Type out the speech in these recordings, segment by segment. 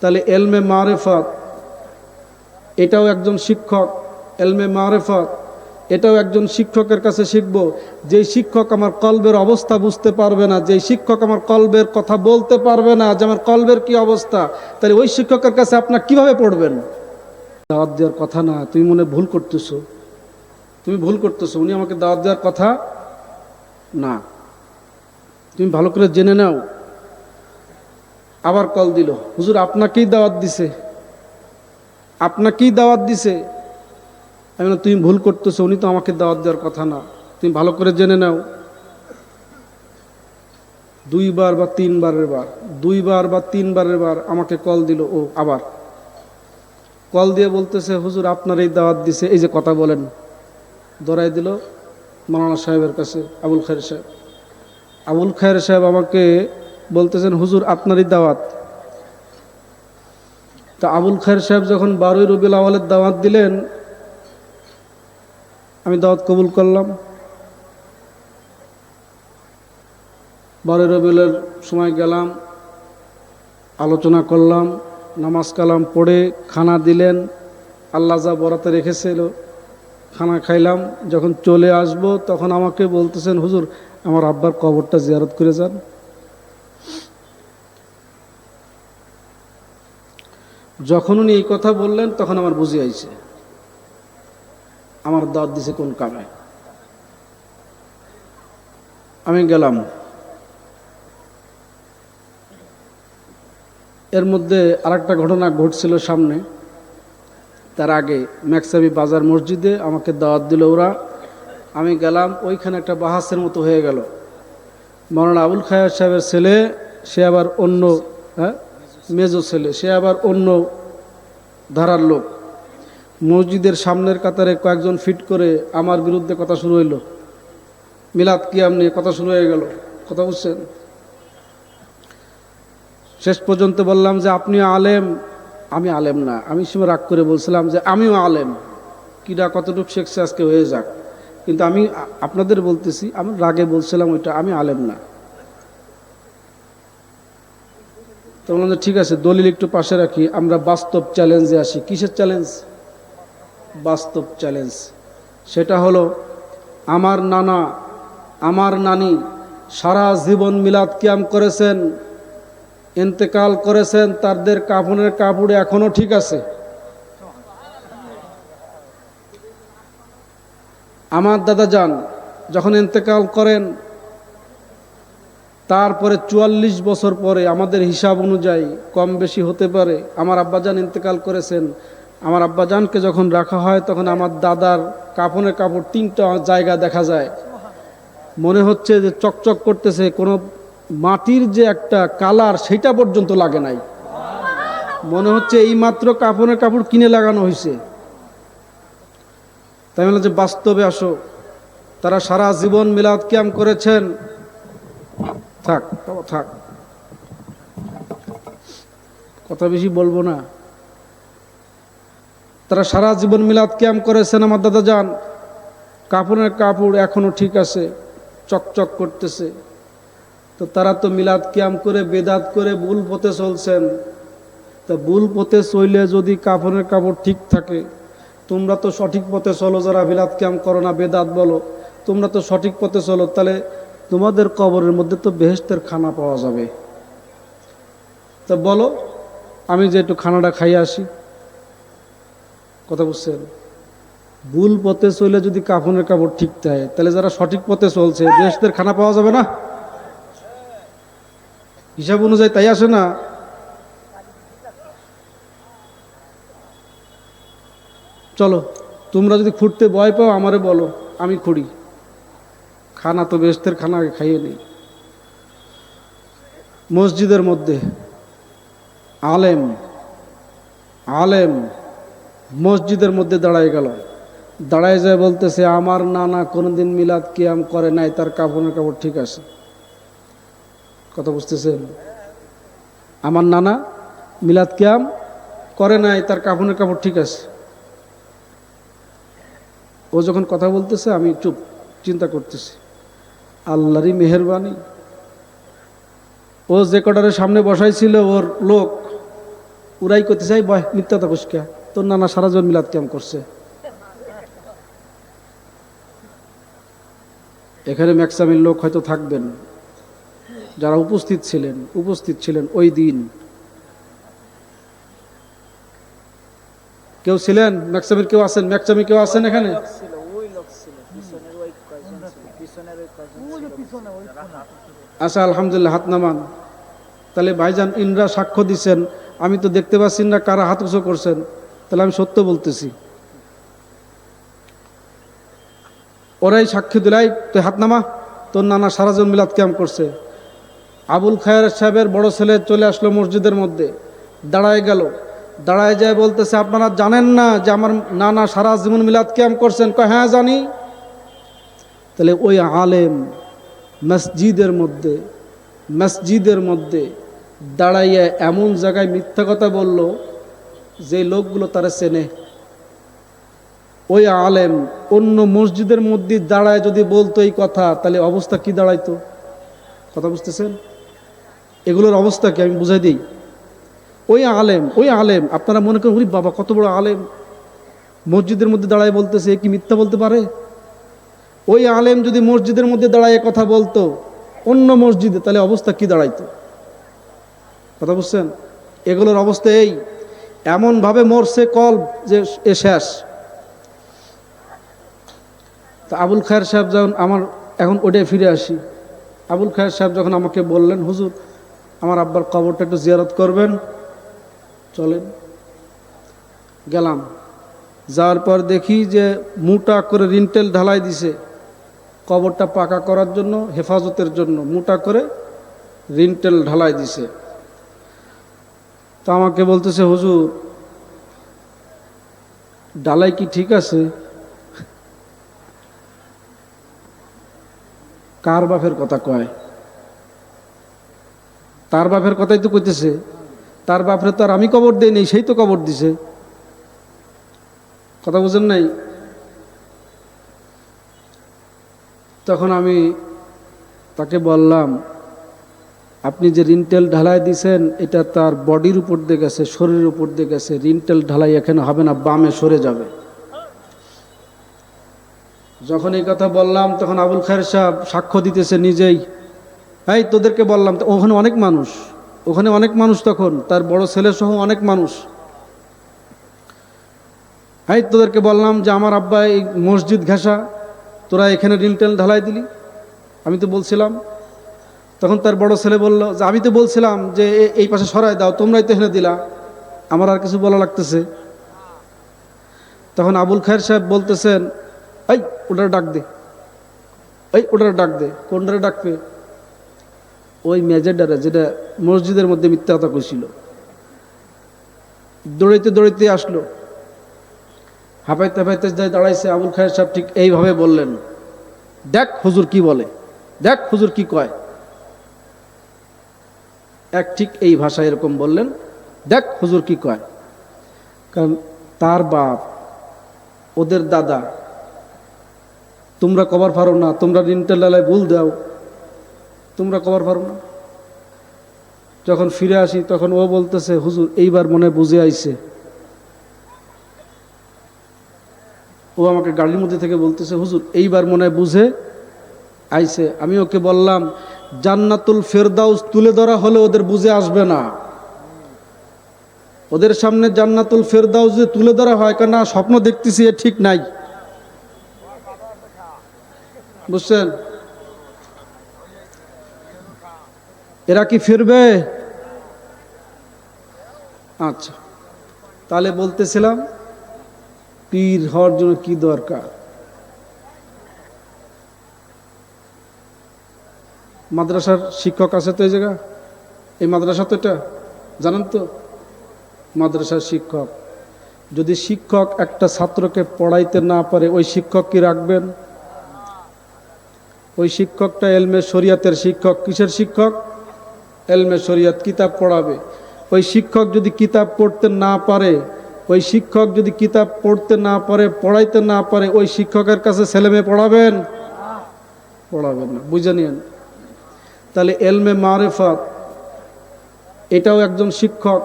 তাহলে এলমে মারেফত, এটাও একজন শিক্ষক, এলমে মারেফত, এটাও একজন শিক্ষকের কাছে শিখব, যেই শিক্ষক আমার কলবের অবস্থা বুঝতে পারবে না, যেই শিক্ষক আমার কলবের কথা বলতে পারবে না, যে আমার কলবের কি অবস্থা, তাহলে ওই শিক্ষকের কাছে আপনার কীভাবে পড়বেন? দাওয়াত দেওয়ার কথা না, তুমি মনে ভুল করতেছো। তুমি ভুল করতেছো, উনি আমাকে দাওয়াত দেওয়ার কথা না। তুমি ভালো করে জেনে নাও। আবার কল দিল। হুজুর, আপনাকেই দাওয়াত দিছে। আপনাকেই দাওয়াত দিছে। আমি তুমি ভুল করতেছো, উনি তো আমাকে দাওয়াত দেওয়ার কথা না। তুমি ভালো করে জেনে নাও। দুইবার বা তিনবারের বার, দুইবার বা তিনবারের বার আমাকে কল দিল, ও, আবার। কল দিয়ে বলতেছে, হুজুর আপনার এই দাওয়াত দিছে। এই যে কথা বলেন। দরাই দিল মাওলানা সাহেবের কাছে, আবুল খায়ের সাহেব। আবুল খায়ের সাহেব আমাকে বলতেছেন, হুজুর, আপনারই দাওয়াত। তা আবুল খায়ের সাহেব যখন বারোই রবিউল আওয়ালের দাওয়াত দিলেন, আমি দাওয়াত কবুল করলাম। বারোই রবিউলের সময় গেলাম, আলোচনা করলাম, নামাজ কালাম পড়ে খানা দিলেন, আল্লাহ যা বরাতে রেখেছিল, খানা খাইলাম। যখন চলে আসব, তখন আমাকে বলতেছেন, হুজুর, আমার আব্বার কবরটা জিয়ারত করে যান। যখন উনি এই কথা বললেন, তখন আমার বুঝে আইছে। আমার দাঁত দিছে কোন কামে। আমি গেলাম। এর মধ্যে আরেকটা ঘটনা ঘটছিল সামনে। তার আগে ম্যাকসাবি বাজার মসজিদে আমাকে দাওয়াত দিল ওরা। আমি গেলাম, ওইখানে একটা বাহাসের মতো হয়ে গেল। মৌলানা আবুল খায়ার সাহেবের ছেলে, সে আবার অন্য হ্যাঁ? মেজো ছেলে, সে আবার অন্য ধারার লোক। মসজিদের সামনের কাতারে কয়েকজন ফিট করে আমার বিরুদ্ধে কথা শুরু হইল। মিলাদ কিয়াম নিয়ে কথা শুরু হয়ে গেল। কথা বুঝছেন? শেষ পর্যন্ত বললাম যে আপনি আলেম? আমি আলেম না। আমি সময় রাগ করে বলছিলাম যে, আমিও আলেম। কিরা কতটুকু শেখছে আজকে হয়ে যাক। কিন্তু আমি আপনাদের বলতেছি, আমি রাগে বলছিলাম ওইটা, আমি আলেম না। তো বললাম ঠিক আছে, দলিল একটু পাশে রাখি, আমরা বাস্তব চ্যালেঞ্জে আসি। কিসের চ্যালেঞ্জ বাস্তব চ্যালেঞ্জ সেটা হলো, আমার নানা, আমার নানি সারা জীবন মিলাদ কিয়াম করেছেন, ইন্তেকাল করেছেন, তাদের কাপড়ের কাপড়ে এখনও ঠিক আছে। আমার দাদা যান, যখন ইন্তেকাল করেন তারপরে চুয়াল্লিশ বছর পরে আমাদের হিসাব অনুযায়ী কম বেশি হতে পারে। আমার আব্বাজান ইন্তেকাল করেছেন। আমার আব্বাজানকে যখন রাখা হয়, তখন আমার দাদার কাপড়ের কাপড় তিনটা জায়গা দেখা যায়। মনে হচ্ছে যে চকচক করতেছে, কোনো মাটির যে একটা কালার সেটা পর্যন্ত লাগে নাই। মনে হচ্ছে এই মাত্র কাপড়ের কাপড় কিনে লাগানো হয়েছে। তাই বললাম যে, বাস্তবে আসো। তারা সারা জীবন মিলাদ ক্যাম্প করেছেন। থাক থাক। কথা বেশি বলব না। তারা সারা জীবন মিলাদ ক্যাম্প করেছেন আমার দাদা যান। কাপড়ের কাপড় এখনও ঠিক আছে, চকচক করতেছে। তো তারা তো মিলাদ ক্যাম করে, বেদাত করে ভুল পথে চলছেন। তা ভুল পথে চললে যদি কাপড়ের কাপড় ঠিক থাকে, তোমরা তো সঠিক পথে চলো যারা মিলাদ ক্যাম করো না, বেদাত বলো, তোমরা তো সঠিক পথে চলো। তাহলে তোমাদের কবরের মধ্যে তো বেহেস্তের খানা পাওয়া যাবে। তা বলো, আমি যে একটু খানাটা খাইয়ে আসি। কথা বুঝছেন? ভুল পথে চলে যদি কাফনের কাপড় ঠিক থাকে, তাহলে যারা সঠিক পথে চলছে বেহেস্তের খানা পাওয়া যাবে না? হিসাব অনুযায়ী তাই আসে না? চলো, তোমরা যদি খুঁড়তে ভয় পাও, আমারে বলো, আমি খুঁড়ি। খানা তো বেস্তের খানা খাইয়ে নেই। মসজিদের মধ্যে আলেম আলেম মসজিদের মধ্যে দাঁড়ায় গেল। দাঁড়ায় যায় বলতেছে, আমার নানা কোনোদিন মিলাদ কিয়াম করে নাই, তার কাপড়ের কাপড় ঠিক আছে। কথা বুঝতেছেন? আমার নানা মিলাদ কিয়াম করে নাই, তার কাপড়ের কাপড় ঠিক আছে। ও যখন কথা বলতেছে, আমি চুপ, চিন্তা করতেছি। আল্লাহরই মেহরবানি। ও যে কটারের সামনে বসাইছিল ওর লোক, উড়াই করতে চাই বয় মিথ্যা তাকুসকা তোর নানা সারা জীবন মিলাদ ক্যাম্প করছে। এখানে ম্যাক্সামির লোক হয়তো থাকবেন। যারা উপস্থিত ছিলেন উপস্থিত ছিলেন ওই দিন। কেউ ছিলেন? ম্যাক্সামির কেউ আছেন? ম্যাক্সামি কেউ আছেন এখানে ছিল ওই লোক ছিল পিছনের ওই কয়জন ছিল পিছনের ওই কয়জন ছিল আচ্ছা আলহামদুলিল্লাহ, হাত নামান। তাহলে ভাইজান, ইনরা সাক্ষ্য দিচ্ছেন আমি তো দেখতে পাচ্ছি না কারা হাত উঁচু করছেন। তাহলে আমি সত্য বলতেছি। ওরাই সাক্ষী দিলাই তুই হাত নামা। তোর নানা সারাজন মিলাদ ক্যাম্প করছে। আবুল খায়ের সাহেবের বড় ছেলে চলে আসলো মসজিদের মধ্যে। দাঁড়ায় গেল। দাঁড়ায় যায় বলতেছে, আপনারা জানেন না যে আমার নানা সারা জীবন মিলাদ ক্যাম্প করছেন? কয় হ্যাঁ জানি। তাহলে ওই আলেম মসজিদের মধ্যে মসজিদের মধ্যে দাঁড়াইয়া এমন জায়গায় মিথ্যা কথা বলল যে লোকগুলো তারা চেনে। ওই আলেম অন্য মসজিদের মধ্যে দাঁড়ায় যদি বলতো এই কথা, তাহলে অবস্থা কি দাঁড়াইতো? কথা বুঝতেছেন? এগুলোর অবস্থা কি? আমি বুঝাই দিই। ওই আলেম ওই আলেম, আপনারা মনে করেন বাবা, কত বড় আলেম! মসজিদের মধ্যে দাঁড়ায় বলতেছে কি মিথ্যা বলতে পারে? ওই আলেম যদি মসজিদের মধ্যে দাঁড়ায় কথা বলতো, অন্য মসজিদে তাহলে অবস্থা কি দাঁড়াইতো? কথা বুঝছেন? এগুলোর অবস্থা এই, এমনভাবে মরছে কল যে এ শেষ। তা আবুল খায়ের সাহেব যখন আমার, এখন ওটাই ফিরে আসি। আবুল খায়ের সাহেব যখন আমাকে বললেন, হুজুর, আমার আব্বার কবরটা একটু জিয়ারত করবেন। চলেন, গেলাম। যাওয়ার পর দেখি যে মোটা করে রিন্টেল ঢালাই দিছে। কবরটা পাকা করার জন্য, হেফাজতের জন্য মোটা করে রিন্টেল ঢালাই দিছে। তা আমাকে বলতেছে, হুজুর ডালাই কি ঠিক আছে? কার বাপের কথা কয়? তার বাপের কথাই তো কইতেছে। তার বাপরে তো আর আমি কবর দেই সেই তো কবর দিছে। কথা বুঝেন নাই? তখন আমি তাকে বললাম, আপনি যে রিন্টেল ঢালাই দিছেন, এটা তার বডির উপর দিয়ে গেছে, শরীরের উপর দিয়ে গেছে। রিন্টেল ঢালাই এখানে হবে না, বামে সরে যাবে। যখন এই কথা বললাম, তখন আবুল খায়ের সাহেব সাক্ষ্য দিতেছে নিজেই, এই তোদেরকে বললাম, ওখানে অনেক মানুষ, ওখানে অনেক মানুষ তখন, তার বড় ছেলে সহ অনেক মানুষ। এই তোদেরকে বললাম যে, আমার আব্বা এই মসজিদ ঘেঁষা তোরা এখানে রিলটেল ঢালাই দিলি? আমি তো বলছিলাম। তখন তার বড় ছেলে বলল, যে আমি তো বলছিলাম যে এই পাশে সরাই দাও, তোমরাই তো এখানে দিলা। আমার আর কিছু বলা লাগতেছে। তখন আবুল খায়ের সাহেব বলতেছেন, এই, ওটার ডাক দে। এই, ওটার ডাক দে। কোনটারে ডাকবে? ওই মেজেডারে যেটা মসজিদের মধ্যে মিথ্যা কথা কইছিল। দৌড়াইতে দৌড়াইতে আসলো। হাঁপাইতে হাঁপাইতে যাই দাঁড়াইছে আবুল খায়ের সাহেব ঠিক এইভাবে বললেন, দেখ হুজুর কি বলে, দেখ হুজুর কি কয়। এক ঠিক এই ভাষায় এরকম বললেন, দেখ হুজুর কি কয়। কারণ তার বাপ, ওদের দাদা, তোমরা কবার পারো না, তোমরা রিন্টেল লালায় ভুল দাও। তোমরা কবার পারো না। যখন ফিরে আসি তখন ও বলতেছে, হুজুর এইবার মনে বুঝে আইছে। ও আমাকে গাড়ির মধ্যে থেকে বলতেছে, হুজুর, এইবার মনে বুঝে আইছে। আমি ওকে বললাম, জান্নাতুল ফেরদাউস তুলে ধরা হলে ওদের বুঝে আসবে না। ওদের সামনে জান্নাতুল ফেরদাউস যে তুলে ধরা হয়, কেন স্বপ্ন দেখতেছি, এ ঠিক নাই। বুঝছেন? এরা কি ফিরবে? আচ্ছা তাহলে বলতেছিলাম পীর হওয়ার জন্য কি দরকার? মাদ্রাসার শিক্ষক আছে তো এই জায়গা? এই মাদ্রাসা তো এটা, জানেন তো? মাদ্রাসার শিক্ষক। যদি শিক্ষক একটা ছাত্রকে পড়াইতে না পারে, ওই শিক্ষক কি রাখবেন? ওই শিক্ষকটা এলমে শরিয়াতের শিক্ষক। কিসের শিক্ষক? এলমে শরিয়াত কিতাব পড়াবে। ওই শিক্ষক যদি কিতাব পড়তে না পারে ওই শিক্ষক যদি কিতাব পড়তে না পারে, পড়াইতে না পারে, ওই শিক্ষকের কাছে ছেলেমেয়ে পড়াবেন? পড়াবেন না, বুঝে নিন তাহলে এলমে মারেফাত, এটাও একজন শিক্ষক,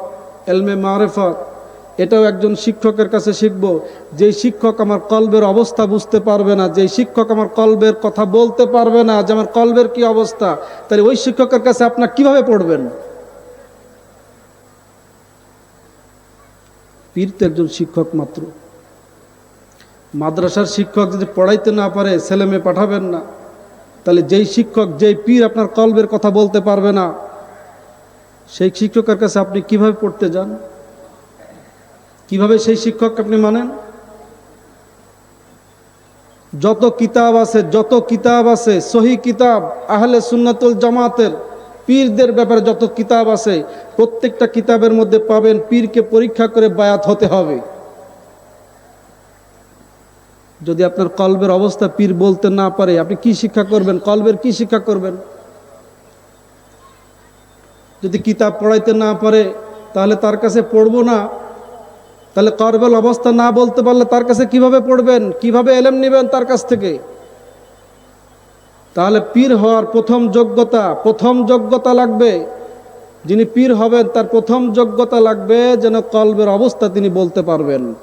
এলমে মারেফত, এটাও একজন শিক্ষকের কাছে শিখব, যেই শিক্ষক আমার কলবের অবস্থা বুঝতে পারবে না, যেই শিক্ষক আমার কলবের কথা বলতে পারবে না, যে আমার কলবের কি অবস্থা, তাহলে ওই শিক্ষকের কাছে আপনার কীভাবে পড়বেন? পীর তো একজন শিক্ষক মাত্র। মাদ্রাসার শিক্ষক যদি পড়াইতে না পারে, ছেলে মেয়ে পাঠাবেন না। তাহলে যেই শিক্ষক, যেই পীর আপনার কলবের কথা বলতে পারবে না, সেই শিক্ষকের কাছে আপনি কীভাবে পড়তে যান? কীভাবে সেই শিক্ষককে আপনি মানেন? যত কিতাব আছে, যত কিতাব আছে, সহি কিতাব আহলে সুন্নাতুল জামাতের পীরদের ব্যাপারে যত কিতাব আছে, প্রত্যেকটা কিতাবের মধ্যে পাবেন পীরকে পরীক্ষা করে বায়াত হতে হবে। যদি আপনার কলবের অবস্থা পীর বলতে না পারে, আপনি কি শিক্ষা করবেন? কলবের কি শিক্ষা করবেন? যদি কিতাব পড়াইতে না পারে, তাহলে তার কাছে পড়ব না। তাহলে করবেল অবস্থা না বলতে পারলে তার কাছে কীভাবে পড়বেন? কীভাবে এলেম নেবেন তার কাছ থেকে? তাহলে পীর হওয়ার প্রথম যোগ্যতা প্রথম যোগ্যতা লাগবে। যিনি পীর হবেন, তার প্রথম যোগ্যতা লাগবে যেন কলবের অবস্থা তিনি বলতে পারবেন।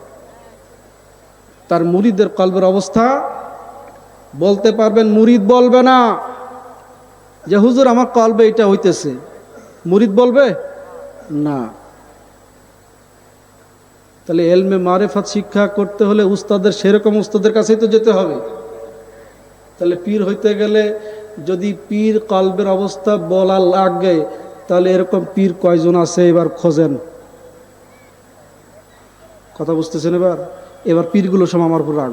তার মুরিদের কলবের অবস্থা বলতে পারবেন, মুরিদ বলবে না। যে, হুজুর, আমার কলবে এটা হইতেছে। মুরিদ বলবে, না। তাহলে এলমে মারেফাত শিক্ষা করতে হলে উস্তাদের, সেরকম উস্তাদের কাছেই তো যেতে হবে। তাহলে পীর হইতে গেলে যদি পীর কলবের অবস্থা বলা লাগে তাহলে এরকম পীর কয়জন আছে এবার খোঁজেন? কথা বুঝতেছেন এবার? এবার পীরগুলো সব আমার উপর রাগ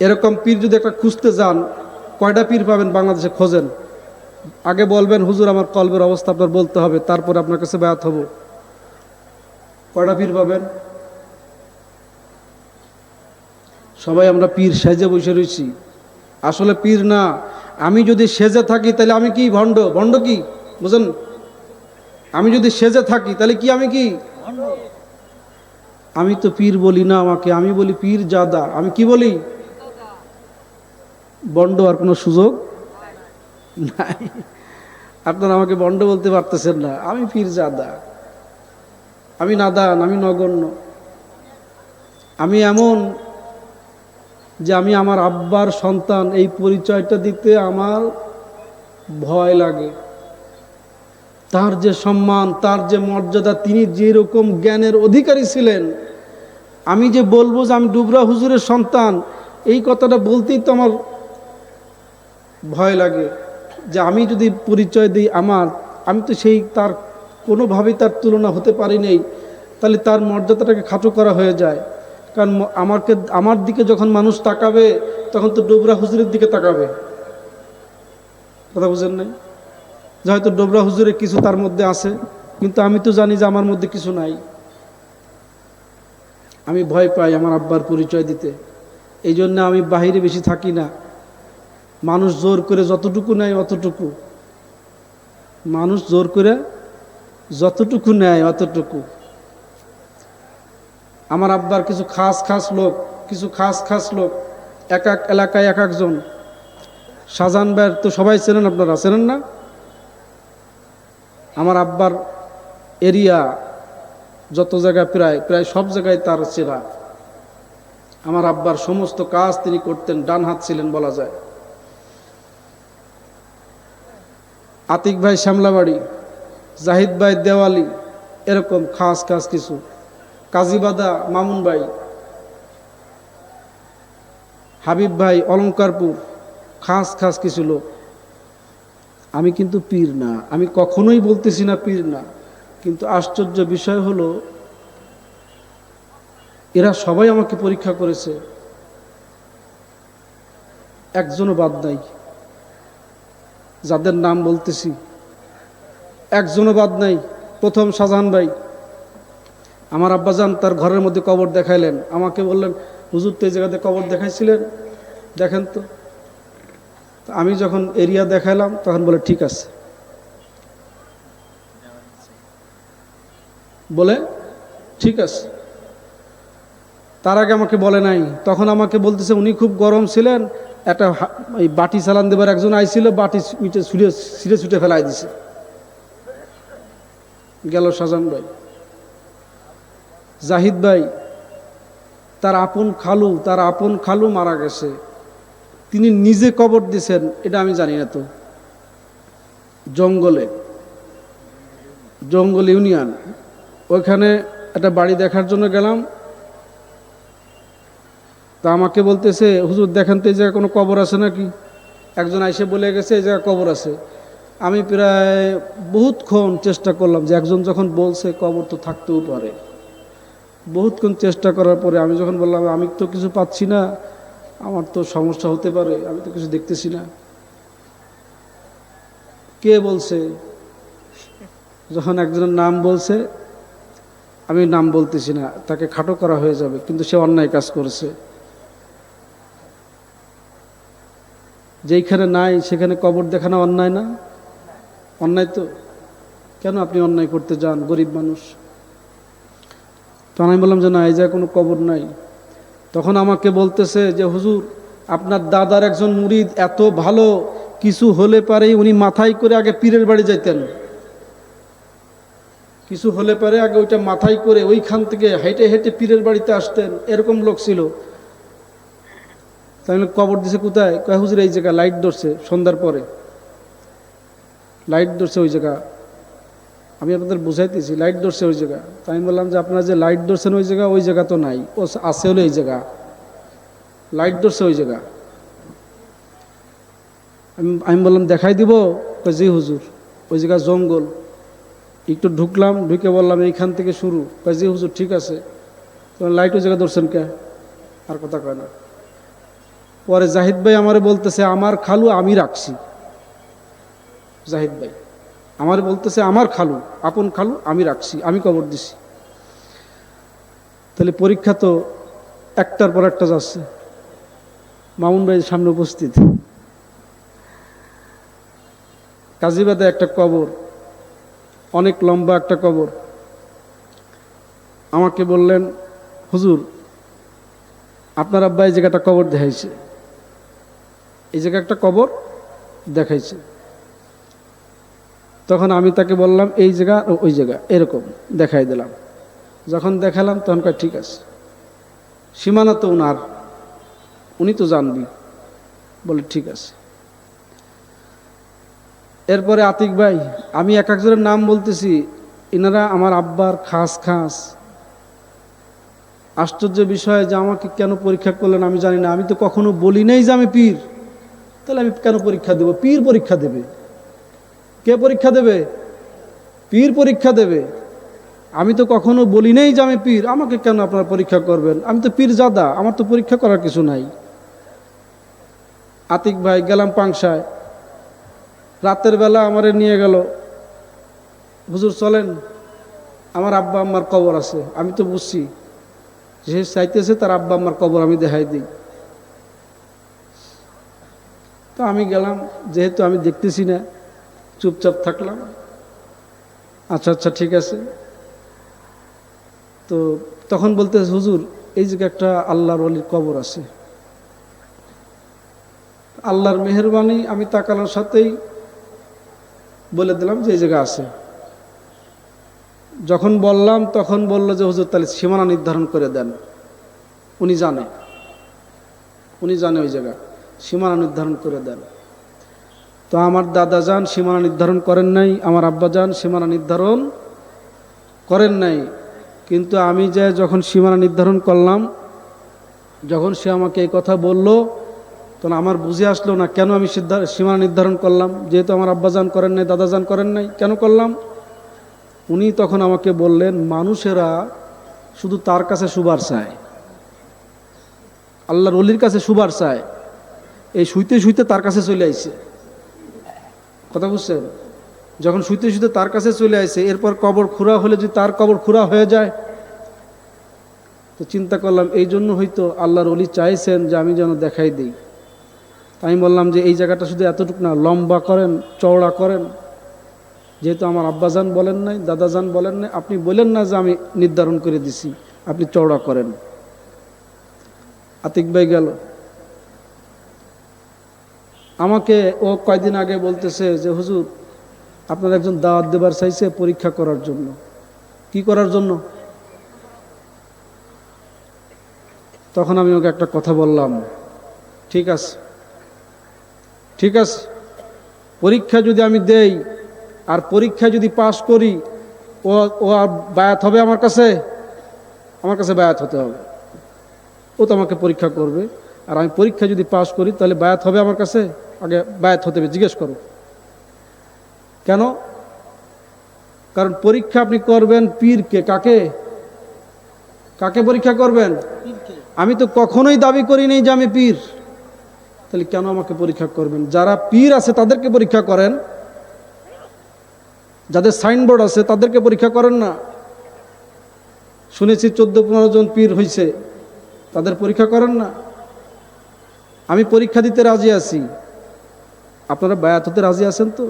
এরকম পীর যদি একটা খুঁজতে যান, কয়টা পীর পাবেন বাংলাদেশে খোঁজেন? আগে বলবেন, হুজুর, আমার কলবের অবস্থা আপনার বলতে হবে, তারপরে আপনার কাছে ব্যায়াত হব। কয়টা পীর পাবেন? সবাই আমরা পীর সেজে বসে রয়েছি। আসলে পীর না আমি যদি সেজে থাকি তাহলে আমি কি ভণ্ড? ভণ্ড কি? বুঝেন? আমি যদি সেজে থাকি তাহলে কি আমি কি? আমি তো পীর বলি না আমাকে আমি বলি পীর জাদা। আমি কি বলি? বন্ড আর কোনো সুযোগ নাই। আপনারা আমাকে বন্ড বলতে পারতেছেন না। আমি পীর জাদা। আমি নাদান আমি নগণ্য। আমি এমন যে আমি আমার আব্বার সন্তান, এই পরিচয়টা দিতে আমার ভয় লাগে। তার যে সম্মান, তার যে মর্যাদা, তিনি যেরকম জ্ঞানের অধিকারী ছিলেন, আমি যে বলব যে আমি ডুবরা হুজুরের সন্তান, এই কথাটা বলতেই তো আমার ভয় লাগে। যে আমি যদি পরিচয় দিই আমার, আমি তো সেই তার কোনোভাবেই তার তুলনা হতে পারি নেই, তাহলে তার মর্যাদাটাকে খাটো করা হয়ে যায়। কারণ আমাকে, আমার দিকে যখন মানুষ তাকাবে, তখন তো ডোবরা হুজুরের দিকে তাকাবে। কথা বুঝেন নাই? যে হয়তো ডোবরা হুজুরের কিছু তার মধ্যে আছে, কিন্তু আমি তো জানি যে আমার মধ্যে কিছু নাই। আমি ভয় পাই আমার আব্বার পরিচয় দিতে। এই জন্য আমি বাহিরে বেশি থাকি না। মানুষ জোর করে যতটুকু নেয় অতটুকু। মানুষ জোর করে যতটুকু নেয় অতটুকু। আমার আব্বার কিছু খাস খাস লোক, কিছু খাস খাস লোক, এক এক এলাকায় এক একজন। শাহজাহান ভাইয়ের তো সবাই চেনেন আপনারা, চেনেন না? আমার আব্বার এরিয়া যত জায়গায় প্রায় প্রায় সব জায়গায় তার চেনা। আমার আব্বার সমস্ত কাজ তিনি করতেন, ডান হাত ছিলেন বলা যায়। আতিক ভাই শ্যামলাবাড়ি, জাহিদ ভাই দেওয়ালি, এরকম খাস খাস কিছু। কাজীবাদা মামুন ভাই, হাবিব ভাই, অলঙ্কারপুর, খাস খাস কিছু লোক। আমি কিন্তু পীর না, আমি কখনোই বলতেছি না পীর না, কিন্তু আশ্চর্য বিষয় হলো, এরা সবাই আমাকে পরীক্ষা করেছে। একজনও বাদ নাই, যাদের নাম বলতেছি, একজনও বাদ নাই। প্রথম শাহজাহান ভাই আমার আব্বাজান তার ঘরের মধ্যে কবর দেখাইলেন। আমাকে বললেন, হুজুর তো এই জায়গাতে কবর দেখাইছিলেন? দেখেন তো। আমি যখন এরিয়া দেখাইলাম, তখন বলে, ঠিক আছে। বলে, ঠিক আছে। তার আগে আমাকে বলে নাই। তখন আমাকে বলতেছে, উনি খুব গরম ছিলেন, একটা এই বাটি চালান দেবার একজন আইছিল, বাটি ছুটে ছুটে ফেলাই দিছে। গেল শাহজাহান ভাই। জাহিদ ভাই, তার আপন খালু, তার আপন খালু মারা গেছে। তিনি নিজে কবর দিছেন, এটা আমি জানি না তো। জঙ্গলে, জঙ্গল ইউনিয়ন, ওইখানে একটা বাড়ি দেখার জন্য গেলাম। তা আমাকে বলতেছে, হুজুর, দেখেন তো এই জায়গায় কোনো কবর আছে নাকি? একজন আইসে বলে গেছে, এই জায়গায় কবর আছে। আমি প্রায় বহুতক্ষণ চেষ্টা করলাম যে একজন যখন বলছে, কবর তো থাকতেও পারে। বহুতক্ষণ চেষ্টা করার পরে আমি যখন বললাম, আমি তো কিছু পাচ্ছি না, আমার তো সমস্যা হতে পারে, আমি তো কিছু দেখতেছি না। কে বলছে? যখন একজনের নাম বলছে, আমি নাম বলতেছি না, তাকে খাটো করা হয়ে যাবে, কিন্তু সে অন্যায় কাজ করেছে। যেইখানে নাই, সেখানে কবর দেখানো অন্যায় না? অন্যায় তো? কেন আপনি অন্যায় করতে যান, গরিব মানুষ? তখন আমি বললাম যে না, এই জায়গায় কোনো কবর নাই। তখন আমাকে বলতেছে যে, হুজুর, আপনার দাদার একজন মুরিদ এত ভালো, কিছু হলে পারে উনি মাথায় করে আগে পীরের বাড়ি যাইতেন। কিছু হলে পারে আগে ওইটা মাথায় করে ওইখান থেকে হেঁটে হেঁটে পীরের বাড়িতে আসতেন। এরকম লোক ছিল। তাই কবর দিছে কোথায়? কয়, হুজুর, এই জায়গা লাইট ধরছে সন্ধ্যার পরে। লাইট ধরছে ওই জায়গা। আমি আপনাদের বুঝাইতেছি লাইট ধরছে ওই জায়গা। তাই আমি বললাম যে, আপনারা যে লাইট ধরছেন ওই জায়গা ওই জায়গা তো নাই। ও আছে হলো এই জায়গা। লাইট ধরছে ওই জায়গা। আমি আমি বললাম, দেখাই দিব? জি হুজুর, ওই জায়গা জঙ্গল। একটু ঢুকলাম, ঢুকে বললাম, এইখান থেকে শুরু। কয়, জি হুজুর, ঠিক আছে। লাইট ওই জায়গা ধরছেন কে? আর কথা কয় না। পরে জাহিদ ভাই আমারে বলতেছে, আমার খালু আমি রাখছি। জাহিদ ভাই। আমার বলতেছে, আমার খালু, আপন খালু, আমি রাখছি, আমি কবর দিছি। তাহলে পরীক্ষা তো একটার পর একটা যাচ্ছে। মামুন ভাই সামনে উপস্থিত। কাজীবাদে একটা কবর, অনেক লম্বা একটা কবর। আমাকে বললেন, হুজুর, আপনার আব্বা এই জায়গাটা কবর দেখাইছে। এই জায়গা একটা কবর দেখাইছে। তখন আমি তাকে বললাম, এই জায়গা ওই জায়গা। এরকম দেখাই দিলাম। যখন দেখালাম, তখন কয়, ঠিক আছে। সীমানা তো উনার, উনি তো জানবি। বলে, ঠিক আছে। এরপরে আতিক ভাই, আমি এক একজনের নাম বলতেছি এনারা আমার আব্বার খাস খাস। আশ্চর্য বিষয় যে আমাকে কেন পরীক্ষা করলেন আমি জানি না। আমি তো কখনো বলি নাই যে আমি পীর। তাহলে আমি কেন পরীক্ষা দেব? পীর পরীক্ষা দেবে। কে পরীক্ষা দেবে? পীর পরীক্ষা দেবে। আমি তো কখনো বলি নাই যে আমি পীর। আমাকে কেন আপনার পরীক্ষা করবেন? আমি তো পীর জাদা আমার তো পরীক্ষা করার কিছু নাই। আতিক ভাই, গেলাম পাংশায়। রাতের বেলা আমারে নিয়ে গেল। হুজুর, চলেন। আমার আব্বা আম্মার কবর আছে। আমি তো বুঝছি। যে চাইতেছে তার আব্বা আম্মার কবর আমি দেখাই দিই। তো আমি গেলাম, যেহেতু আমি দেখতেছি না। চুপচাপ থাকলাম। আচ্ছা আচ্ছা ঠিক আছে। তো তখন বলতে হুজুর, এই জায়গায় একটা আল্লাহর অলির কবর আছে। আল্লাহর মেহরবানি আমি তাকানোর সাথেই বলে দিলাম যে এই জায়গা আছে। যখন বললাম, তখন বলল যে, হুজুর, তাহলে সীমানা নির্ধারণ করে দেন। উনি জানে। উনি জানে ওই জায়গা সীমানা নির্ধারণ করে দেন। তো আমার দাদা যান সীমানা নির্ধারণ করেন নাই, আমার আব্বা যান সীমানা নির্ধারণ করেন নাই। কিন্তু আমি যে যখন সীমানা নির্ধারণ করলাম, যখন সে আমাকে এই কথা বলল, তখন আমার বুঝে আসলো না কেন আমি সীমানা নির্ধারণ করলাম। যেহেতু আমার আব্বা যান করেন নাই, দাদা যান করেন নাই, কেন করলাম? উনি তখন আমাকে বললেন, মানুষেরা শুধু তার কাছে সুবার চায়। আল্লাহর অলির কাছে সুবার চায়। এই শুইতে শুইতে তার কাছে চলে আইছে। কথা বুঝছেন? যখন শুইতে শুইতে তার কাছে চলে আসে, এরপর কবর খুঁড়া হলে যদি তার কবর খুঁড়া হয়ে যায়, তো চিন্তা করলাম এই জন্য হয়তো আল্লাহর অলি চাইছেন যে আমি যেন দেখাই দিই। আমি বললাম যে এই জায়গাটা শুধু এতটুকু না, লম্বা করেন, চওড়া করেন। যেহেতু আমার আব্বাজান বলেন নাই, দাদাজান বলেন নাই, আপনি বলেন না যে আমি নির্ধারণ করে দিছি, আপনি চওড়া করেন। আতিক ভাই গেল। আমাকে ও কয়দিন আগে বলতেছে যে, হুজুর, আপনার একজন দাওয়াত দেবার চাইছে পরীক্ষা করার জন্য। কি করার জন্য? তখন আমি ওকে একটা কথা বললাম, ঠিক আছে ঠিক আছে, পরীক্ষা যদি আমি দেই, আর পরীক্ষা যদি পাশ করি, ও ও বায়াত হবে আমার কাছে? আমার কাছে বায়াত হতে হবে। ও তো আমাকে পরীক্ষা করবে, আর আমি পরীক্ষা যদি পাশ করি, তাহলে বায়াত হবে আমার কাছে? আগে বায়াত হতে হবে জিজ্ঞেস করো। কেন? কারণ পরীক্ষা আপনি করবেন পীরকে কাকে? কাকে পরীক্ষা করবেন? আমি তো কখনোই দাবি করি নাই যে আমি পীর। তাহলে কেন আমাকে পরীক্ষা করবেন? যারা পীর আছে তাদেরকে পরীক্ষা করেন। যাদের সাইনবোর্ড আছে তাদেরকে পরীক্ষা করেন না। শুনেছি চোদ্দ পনেরো জন পীর হয়েছে তাদের পরীক্ষা করেন না। আমি পরীক্ষা দিতে রাজি আছি। আপনারা বায়াত হতে রাজি আছেন তো?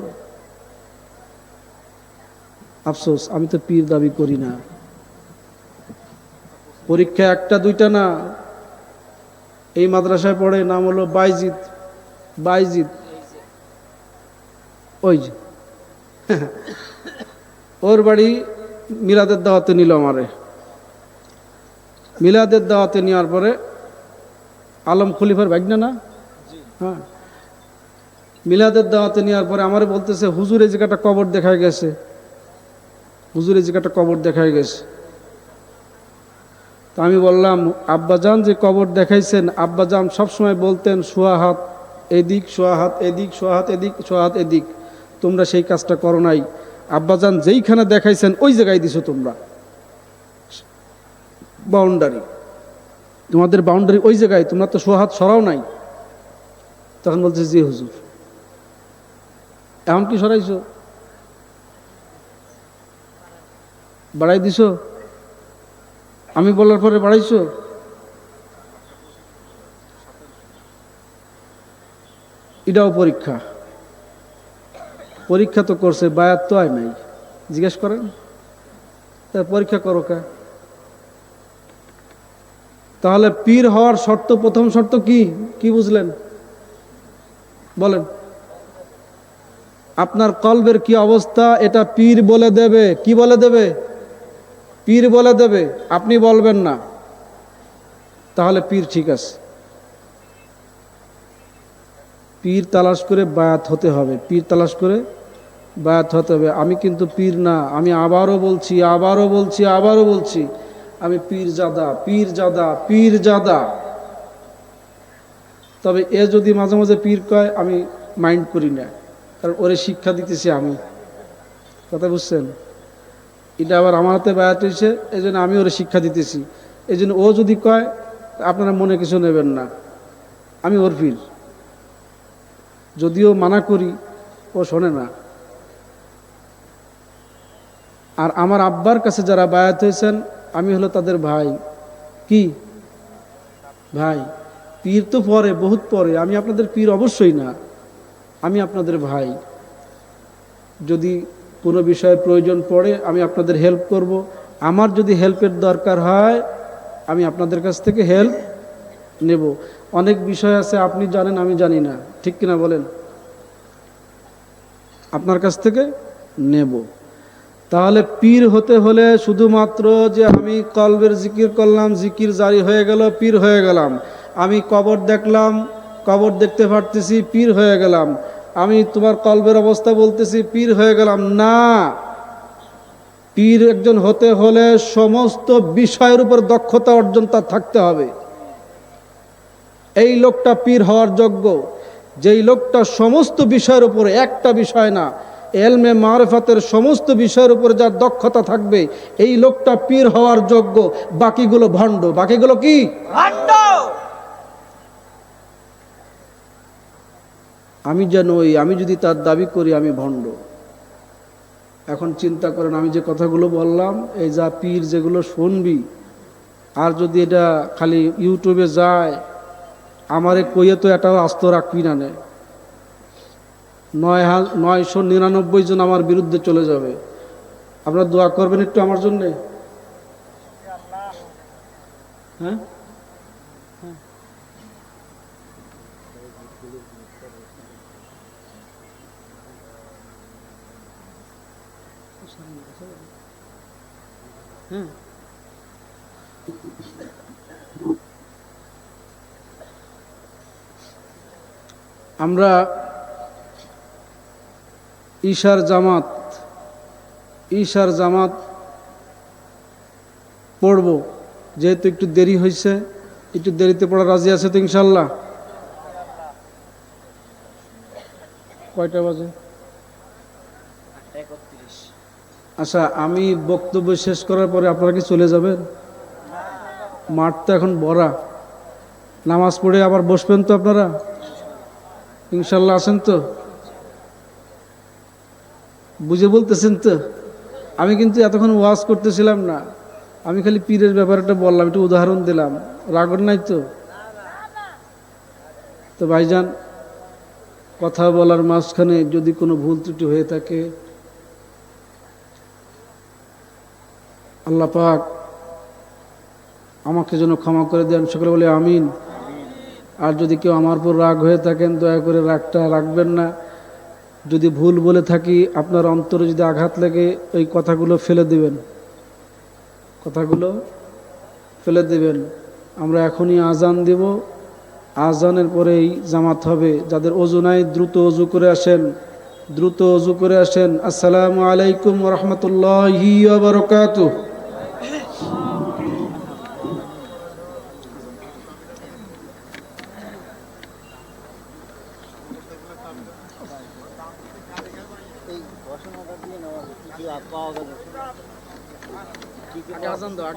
আফসোস আমি তো পীর দাবি করি না। পরীক্ষা একটা দুইটা না। এই মাদ্রাসায় পড়ে নাম হলো বাইজিৎ বাইজিৎ ওই যে। ওর বাড়ি মিলাদের দাওয়াতে নিল আমারে। মিলাদের দাওয়াতে নেওয়ার পরে আলম খলিফার ভাগনা না? হ্যাঁ। মিলাদের দাওয়াতে নেওয়ার পরে আমারে বলতেছে, হুজুর, এই জায়গাটা কবর দেখায় গেছে। হুজুর, এই জায়গাটা কবর দেখায় গেছে। তা আমি বললাম, আব্বাজান যে কবর দেখাইছেন, আব্বাজান সবসময় বলতেন সোয়া হাত এদিক সোয়া হাত এদিক সোয়া হাত এদিক সোয়া হাত এদিক। তোমরা সেই কাজটা করো নাই। আব্বাজান যেইখানে দেখাইছেন, ওই জায়গায় দিছো তোমরা। বাউন্ডারি। তোমাদের বাউন্ডারি ওই জায়গায়, তোমরা তো সোয়া হাত সরাও নাই। তখন বলছে, জি হুজুর। এমন কি সরাইছো? বাড়াই দিছো? আমি বলার পরে বাড়াইছো? এটাও পরীক্ষা। পরীক্ষা তো করছে বায়াত তো আয় নাই। জিজ্ঞেস করেন? তা পরীক্ষা করো কা। তাহলে পীর হওয়ার শর্ত, প্রথম শর্ত কি? কি বুঝলেন? বলেন। আপনার কলবের কি অবস্থা? এটা পীর বলে দেবে। কি বলে দেবে? পীর বলে দেবে। আপনি বলবেন না। তাহলে পীর ঠিক আছে। পীর তালাশ করে বায়াত হতে হবে। পীর তালাশ করে বায়াত হতে হবে। আমি কিন্তু পীর না। আমি আবারও বলছি আবারও বলছি আবারও বলছি, আমি পীর জাদা পীর জাদা পীর জাদা। তবে এ যদি মাঝে মাঝে পীর কয়, আমি মাইন্ড করি না। কারণ ওরে শিক্ষা দিতেছি আমি। কথা বুঝছেন? এটা আবার আমার হাতে বায়াত হয়েছে এই জন্য আমি ওরে শিক্ষা দিতেছি। এই জন্য ও যদি কয়, আপনারা মনে কিছু নেবেন না। আমি ওর পীর যদিও মানা করি, ও শোনে না। আর আমার আব্বার কাছে যারা বায়াত হয়েছেন, আমি হলো তাদের ভাই। কি? ভাই। পীর তো পরে, বহুত পরে। আমি আপনাদের পীর অবশ্যই না। আমি আপনাদের ভাই। যদি কোনো বিষয়ে প্রয়োজন পড়ে আমি আপনাদের হেল্প করব। আমার যদি হেল্পের দরকার হয়, আমি আপনাদের কাছ থেকে হেল্প নেব। অনেক বিষয় আছে, আপনি জানেন, আমি জানি না। ঠিক কিনা বলেন? আপনার কাছ থেকে নেব। তাহলে পীর হতে হলে শুধুমাত্র যে আমি কলবের জিকির করলাম, জিকির জারি হয়ে গেল, পীর হয়ে গেলাম। আমি কবর দেখলাম কবর দেখতে পারতেছি, পীর হয়ে গেলাম। আমি তোমার কলবের অবস্থা বলতেছি, পীর হয়ে গেলাম। না, পীর একজন হতে হলে সমস্ত বিষয়ের উপর দক্ষতা অর্জন তার থাকতে হবে। এই লোকটা পীর হওয়ার যোগ্য। যেই লোকটা সমস্ত বিষয়ের উপরে, একটা বিষয় না, এলমে মারফাতের সমস্ত বিষয়ের উপরে যার দক্ষতা থাকবে, এই লোকটা পীর হওয়ার যোগ্য। বাকিগুলো ভণ্ড। বাকিগুলো কি? আমি যেন ওই, আমি যদি তার দাবি করি, আমি ভণ্ড। এখন চিন্তা করেন, আমি যে কথাগুলো বললাম, এই যা পীর যেগুলো শুনবি, আর যদি এটা খালি ইউটিউবে যায়, আমারে কইয়ে তো এটাও আস্ত রাখবি না নে। নয় নয়শো নিরানব্বই জন আমার বিরুদ্ধে চলে যাবে। আপনারা দোয়া করবেন একটু আমার জন্যে? হ্যাঁ? আমরা ঈশার জামাত ঈশার জামাত পড়ব। যেহেতু একটু দেরি হয়েছে একটু দেরিতে পড়া রাজি আছে তো ইনশাল্লাহ কয়টা বাজে? আচ্ছা আমি বক্তব্য শেষ করার পরে আপনারা কি চলে যাবেন? মাঠ তো এখন ভরা। নামাজ পড়ে আবার বসবেন তো আপনারা? ইনশাল্লাহ আছেন তো। বুঝে বলতেছেন তো। আমি কিন্তু এতক্ষণ ওয়াজ করতেছিলাম না। আমি খালি পীরের ব্যাপারটা বললাম, একটু উদাহরণ দিলাম। রাগর নাই তো? তো ভাইজান, কথা বলার মাঝখানে যদি কোনো ভুল ত্রুটি হয়ে থাকে আল্লাহ পাক আমাকে যেন ক্ষমা করে দেন। সকলে বলে আমিন। আর যদি কেউ আমার উপর রাগ হয়ে থাকেন, দয়া করে রাগটা রাখবেন না। যদি ভুল বলে থাকি, আপনার অন্তরে যদি আঘাত লাগে, ওই কথাগুলো ফেলে দেবেন। কথাগুলো ফেলে দেবেন। আমরা এখনই আজান দেব। আজানের পরেই জামাত হবে। যাদের অজু নাই, দ্রুত অজু করে আসেন। দ্রুত অজু করে আসেন। আসসালামু আলাইকুম রহমতুল্লাহি বারকাতুহ এই ঘোষণাটা দিয়ে নেওয়া কি পাওয়া গেল কি কি আগে আজান দাও আগে আজান দাও আগে আদান দিতে হবে।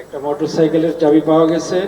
একটা মোটরসাইকেলের চাবি পাওয়া গেছে।